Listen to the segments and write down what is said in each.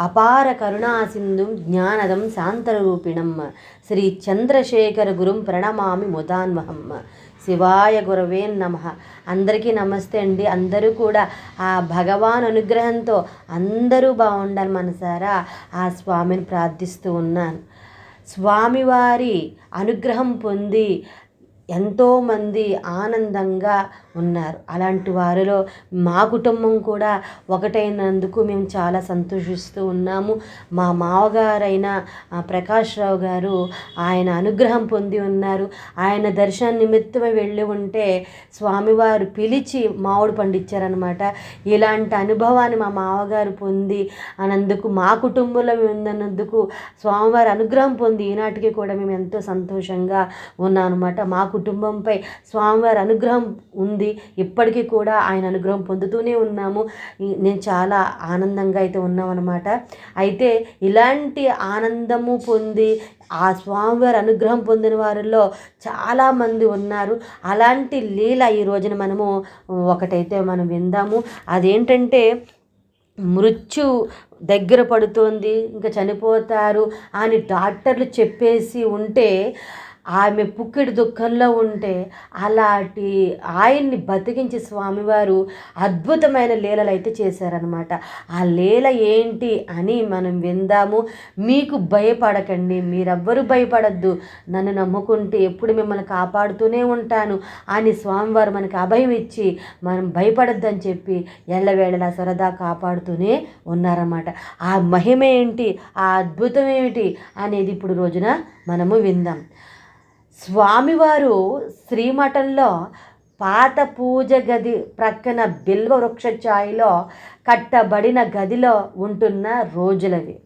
అపార కరుణాసింధుం జ్ఞానదం శాంతరూపిణం. శ్రీ చంద్రశేఖర గురుం ప్రణమామి ముదాన్వహం. శివాయ గురవే నమ. అందరికీ నమస్తే అండి. అందరూ కూడా ఆ భగవాన్ అనుగ్రహంతో అందరూ బాగుండాలి మనసారా? ఆ స్వామిని ప్రార్థిస్తూ ఉన్నాను. స్వామివారి అనుగ్రహం పొంది ఎంతోమంది ఆనందంగా ఉన్నారు. అలాంటి వారిలో మా కుటుంబం కూడా ఒకటైనందుకు మేము చాలా సంతోషిస్తూ ఉన్నాము. మా మావగారైన ప్రకాష్ రావు గారు ఆయన అనుగ్రహం పొంది ఉన్నారు. ఆయన దర్శన నిమిత్తమే వెళ్ళి ఉంటే స్వామివారు పిలిచి మామిడి పండిచ్చారనమాట ఇలాంటి అనుభవాన్ని మా మావగారు పొంది అనందుకు మా కుటుంబంలో మేము ఉన్నందుకు స్వామివారి అనుగ్రహం పొంది ఈనాటికి కూడా మేము ఎంతో సంతోషంగా ఉన్నాం అనమాట మా కుటుంబంపై స్వామివారి అనుగ్రహం ఉంది. ఇప్పటికీ కూడా ఆయన అనుగ్రహం పొందుతూనే ఉన్నాము. నేను చాలా ఆనందంగా అయితే ఉన్నామన్నమాట. అయితే ఇలాంటి ఆనందము పొంది ఆ స్వామివారి అనుగ్రహం పొందిన వారిలో చాలామంది ఉన్నారు. అలాంటి లీల ఈ రోజున మనము ఒకటైతే మనం విందాము. అదేంటంటే మృత్యు దగ్గర పడుతోంది ఇంకా చనిపోతారు అని డాక్టర్లు చెప్పేసి ఉంటే ఆమె పుక్కిడి దుఃఖంలో ఉంటే అలాంటి ఆయన్ని బతికించి స్వామివారు అద్భుతమైన లీలలు అయితే చేశారనమాట ఆ లీల ఏంటి అని మనం విందాము. మీకు భయపడకండి మీరెవ్వరూ భయపడద్దు. నన్ను నమ్ముకుంటే ఎప్పుడు మిమ్మల్ని కాపాడుతూనే ఉంటాను అని స్వామివారు మనకి అభయం ఇచ్చి మనం భయపడద్దని చెప్పి ఎల్లవేళలా సరదా కాపాడుతూనే ఉన్నారన్నమాట. ఆ మహిమ ఏంటి? ఆ అద్భుతం ఏమిటి? అనేది ఇప్పుడు రోజున మనము విందాం. స్వామివారు శ్రీమఠంలో పాత పూజ గది ప్రక్కన బిల్వ వృక్ష ఛాయిలో కట్టబడిన గదిలో ఉంటున్న రోజులవి.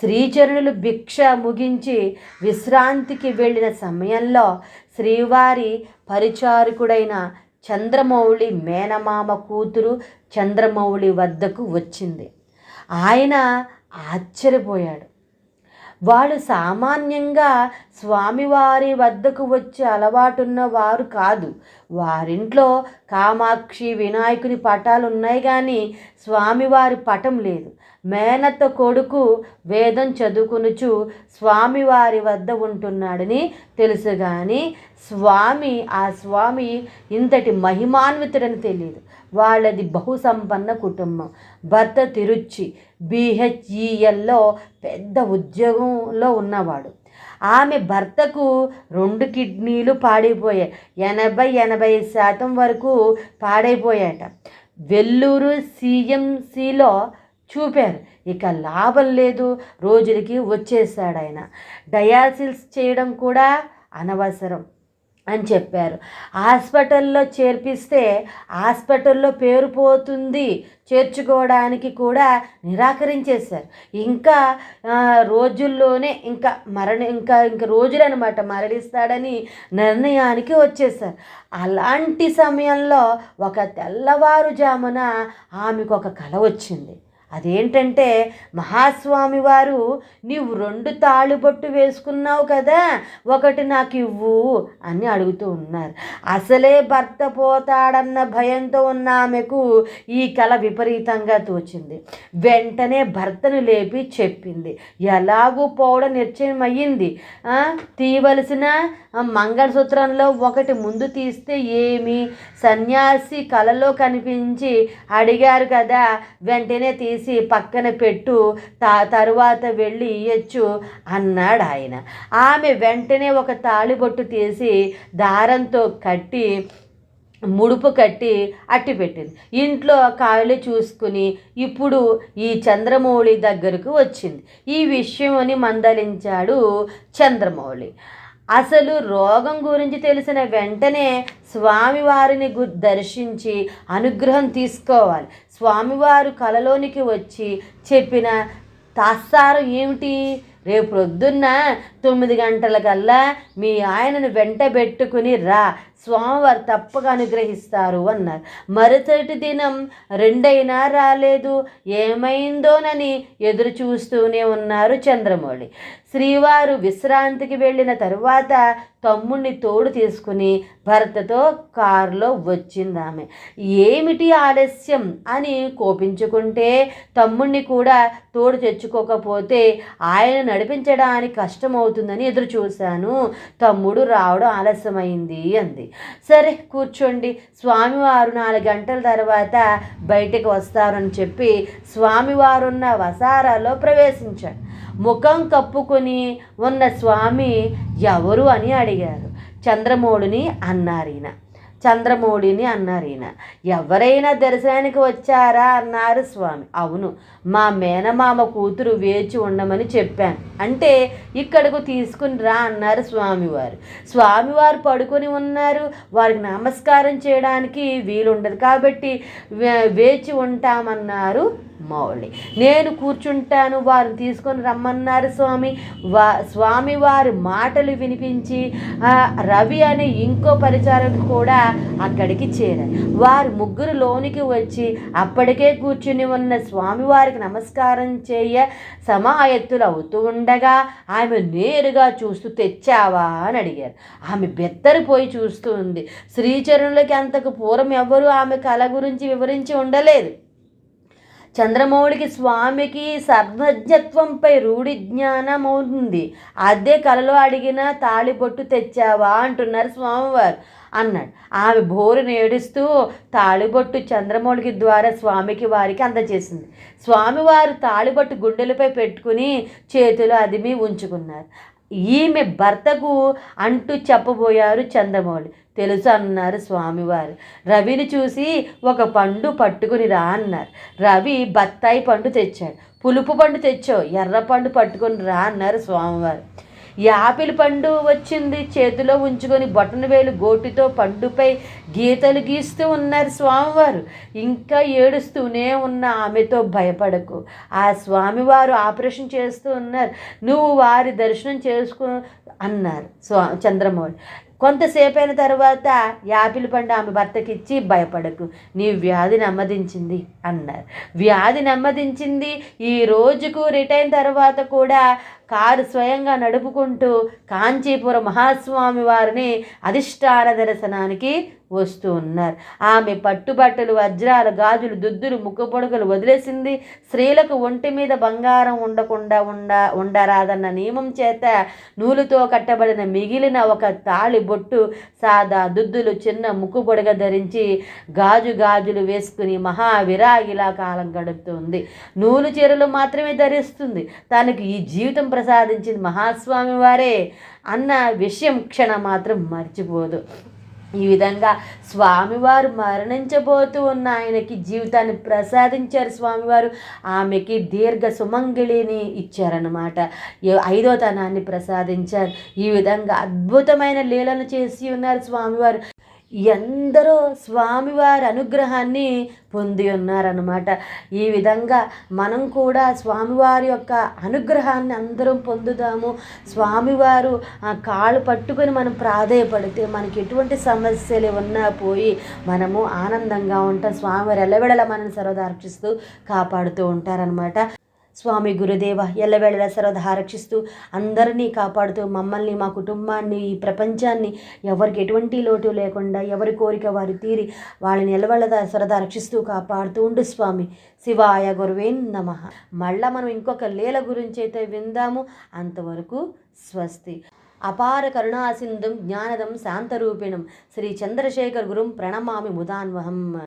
శ్రీచరుణులు భిక్ష ముగించి విశ్రాంతికి వెళ్ళిన సమయంలో శ్రీవారి పరిచారకుడైన చంద్రమౌళి మేనమామ కూతురు చంద్రమౌళి వద్దకు వచ్చింది. ఆయన ఆశ్చర్యపోయాడు. వాళ్ళు సామాన్యంగా స్వామివారి వద్దకు వచ్చే అలవాటున్న వారు కాదు. వారింట్లో కామాక్షి వినాయకుని పటాలు ఉన్నాయి కానీ స్వామివారి పటం లేదు. మేనత్త కొడుకు వేదం చదువుకునుచు స్వామివారి వద్ద ఉంటున్నాడని తెలుసు కానీ స్వామి ఆ స్వామి ఇంతటి మహిమాన్వితుడని తెలియదు వాళ్ళది బహుసంపన్న కుటుంబం. భర్త తిరుచి బీహెచ్ఈఎల్లో పెద్ద ఉద్యోగంలో ఉన్నవాడు. ఆమె భర్తకు రెండు కిడ్నీలు పాడైపోయాయి. ఎనభై ఎనభై శాతం వరకు పాడైపోయాట వెల్లూరు సిఎంసిలో చూపారు. ఇక లాభం లేదు రోజులకి వచ్చేసాడు ఆయన డయాసిల్స్ చేయడం కూడా అనవసరం. అని చెప్పారు. హాస్పిటల్లో చేర్పిస్తే హాస్పిటల్లో పేరు పోతుంది చేర్చుకోవడానికి కూడా నిరాకరించేశారు. ఇంకా రోజుల్లోనే ఇంకా మరణ ఇంకా ఇంకా రోజులనమాట మరణిస్తాడని నిర్ణయానికి వచ్చేసారు అలాంటి సమయంలో ఒక తెల్లవారుజామున ఆమెకు ఒక కల వచ్చింది. అదేంటంటే మహాస్వామి వారు నీవు రెండు తాళుబొట్టు వేసుకున్నావు కదా ఒకటి నాకు ఇవ్వు అని అడుగుతూ ఉన్నారు. అసలే భర్త పోతాడన్న భయంతో ఉన్న ఆమెకు ఈ కళ విపరీతంగా తోచింది. వెంటనే భర్తను లేపి చెప్పింది. ఎలాగూ పోవడం నిశ్చయమయ్యింది. ఆ, తీయవలసిన మంగళసూత్రంలో ఒకటి ముందు తీస్తే ఏమి? సన్యాసి కలలో కనిపించి అడిగారు కదా వెంటనే తీ తీసి పక్కన పెట్టు తా తరువాత వెళ్ళి ఇయ్యొచ్చు అన్నాడు ఆయన. ఆమె వెంటనే ఒక తాళిబొట్టు తీసి దారంతో కట్టి ముడుపు కట్టి అట్టి పెట్టింది. ఇంట్లో కాళ్ళు చూసుకుని ఇప్పుడు ఈ చంద్రమౌళి దగ్గరకు వచ్చింది. ఈ విషయం అని మందలించాడు చంద్రమౌళి. అసలు రోగం గురించి తెలిసిన వెంటనే స్వామివారిని దర్శించి అనుగ్రహం తీసుకోవాలి. స్వామివారు కలలోనికి వచ్చి చెప్పిన తాత్సారం ఏమిటి? రేపు ప్రొద్దున్న తొమ్మిది గంటలకల్లా మీ ఆయనను వెంట పెట్టుకుని రా. స్వామివారు తప్పక అనుగ్రహిస్తారు అన్నారు. మరుసటి దినం రెండైనా రాలేదు. ఏమైందోనని ఎదురు చూస్తూనే ఉన్నారు చంద్రమౌళి. శ్రీవారు విశ్రాంతికి వెళ్ళిన తరువాత తమ్ముణ్ణి తోడు తీసుకుని భర్తతో కారులో వచ్చింది ఆమె ఏమిటి ఆలస్యం అని కోపించుకుంటే తమ్ముణ్ణి కూడా తోడు తెచ్చుకోకపోతే ఆయన నడిపించడానికి అవుతుందని ఎదురు చూశాను. తమ్ముడు రావడం ఆలస్యమైంది అంది. సరే కూర్చోండి. స్వామివారు నాలుగు గంటల తర్వాత బయటకు వస్తారని చెప్పి స్వామివారున్న వసారాలో ప్రవేశించాడు. ముఖం కప్పుకొని ఉన్న స్వామి ఎవరు అని అడిగారు. చంద్రమౌళిని అన్నారీనా చంద్రమౌళిని అన్నారు ఈయన. ఎవరైనా దర్శనానికి వచ్చారా? అన్నారు స్వామి. అవును మా మేనమామ కూతురు వేచి ఉండమని చెప్పాను. అంటే ఇక్కడకు తీసుకుని రా అన్నారు స్వామివారు. స్వామివారు పడుకొని ఉన్నారు. వారికి నమస్కారం చేయడానికి వీలుండదు కాబట్టి వే- వేచి ఉంటామన్నారు మౌళి నేను కూర్చుంటాను వారు తీసుకొని రమ్మన్నారు స్వామి. వా స్వామి వారి మాటలు వినిపించి రవి అనే ఇంకో పరిచారకుడు కూడా అక్కడికి చేరారు. వారు ముగ్గురు లోనికి వచ్చి అప్పటికే కూర్చుని ఉన్న స్వామివారికి నమస్కారం చేయ సమాయత్తులు అవుతూ ఉండగా ఆమె నేరుగా చూస్తూ తెచ్చావా? అని అడిగారు. ఆమె బెత్తరిపోయి చూస్తూ ఉంది. శ్రీచరణులకి అంతకు పూర్వం ఎవ్వరూ ఆమె కళ గురించి వివరించి ఉండలేదు. చంద్రమౌళికి స్వామికి సర్వజ్ఞత్వంపై రూఢి జ్ఞానం ఉంది అదే కలలో అడిగిన తాళిబొట్టు తెచ్చావా అంటున్నారు స్వామివారు. అన్నాడు. ఆమె బోరును ఏడుస్తూ తాళిబొట్టు చంద్రమౌళికి ద్వారా స్వామికి వారికి అందజేసింది స్వామివారు తాళిబొట్టు గుండెలపై పెట్టుకుని చేతులు అదిమి ఉంచుకున్నారు. ఈమె భర్తకు అంటూ చెప్పబోయారు చందమౌళి. తెలుసు అన్నారు స్వామివారు. రవిని చూసి ఒక పండు పట్టుకుని రా అన్నారు. రవి బత్తాయి పండు తెచ్చాడు. పులుపు పండు తెచ్చో ఎర్ర పండు పట్టుకొని రా అన్నారు స్వామివారు. యాపిల్ పండు వచ్చింది. చేతిలో ఉంచుకొని బొటన వేలు గోటితో పండుపై గీతలు గీస్తూ ఉన్నారు స్వామివారు. ఇంకా ఏడుస్తూనే ఉన్న ఆమెతో భయపడకు. ఆ స్వామివారు ఆపరేషన్ చేస్తూ ఉన్నారు. నువ్వు వారి దర్శనం చేసుకో అన్నారు స్వా చంద్రమౌళి. కొంతసేపు అయిన తర్వాత యాపిల్ పండు ఆమె భర్తకి ఇచ్చి భయపడకు. నీ వ్యాధి నెమ్మదించింది అన్నారు. వ్యాధి నెమ్మదించింది ఈ రోజుకు రిటైన్ తర్వాత కూడా కారు స్వయంగా నడుపుకుంటూ కాంచీపురం మహాస్వామి వారిని అధిష్టాన దర్శనానికి వస్తూ ఉన్నారు. ఆమె పట్టుబట్టలు వజ్రాలు గాజులు దుద్దులు ముక్కు పొడుగులు వదిలేసింది. స్త్రీలకు ఒంటి మీద బంగారం ఉండకుండా ఉండ ఉండరాదన్న నియమం చేత నూలుతో కట్టబడిన మిగిలిన ఒక తాళి బొట్టు సాదా దుద్దులు చిన్న ముక్కుపొడుగ ధరించి గాజు గాజులు వేసుకుని మహా విరాగిలా కాలం గడుపుతుంది. నూలు చీరలు మాత్రమే ధరిస్తుంది. తనకు ఈ జీవితం ప్రసాదించింది మహాస్వామి వారే అన్న విషయం క్షణం మాత్రం మర్చిపోదు. ఈ విధంగా స్వామివారు మరణించబోతూ ఉన్న ఆయనకి జీవితాన్ని ప్రసాదించారు స్వామివారు. ఆమెకి దీర్ఘ సుమంగిళిని ఇచ్చారనమాట ఐదోతనాన్ని ఐదో తనాన్ని ప్రసాదించారు. ఈ విధంగా అద్భుతమైన లీలను చేసి ఉన్నారు స్వామివారు. ఎందరో స్వామివారి అనుగ్రహాన్ని పొంది ఉన్నారనమాట ఈ విధంగా మనం కూడా స్వామివారి యొక్క అనుగ్రహాన్ని అందరం పొందుదాము. స్వామివారు ఆ కాళ్ళు పట్టుకొని మనం ప్రాధేయపడితే మనకి ఎటువంటి సమస్యలు ఉన్నా పోయి మనము ఆనందంగా ఉంటాం. స్వామివారు ఎల్లవెడల మనం సర్వదార్చిస్తూ కాపాడుతూ ఉంటారనమాట స్వామి గురుదేవ ఎల్లవేళలా సర్వదా రక్షిస్తూ అందరినీ కాపాడుతూ మమ్మల్ని మా కుటుంబాన్ని ఈ ప్రపంచాన్ని ఎవరికి ఎటువంటి లోటు లేకుండా ఎవరి కోరిక వారి తీరి వాళ్ళని ఎల్లవేళదా సరదా రక్షిస్తూ కాపాడుతూ ఉండు స్వామి. శివాయ గురువేన్ నమ. మళ్ళా మనం ఇంకొక లీల గురించి అయితే విందాము. అంతవరకు స్వస్తి. అపార కరుణాసిందం జ్ఞానదం శాంతరూపిణం. శ్రీ చంద్రశేఖర్ గురుం ప్రణమామి ముదాన్వహం.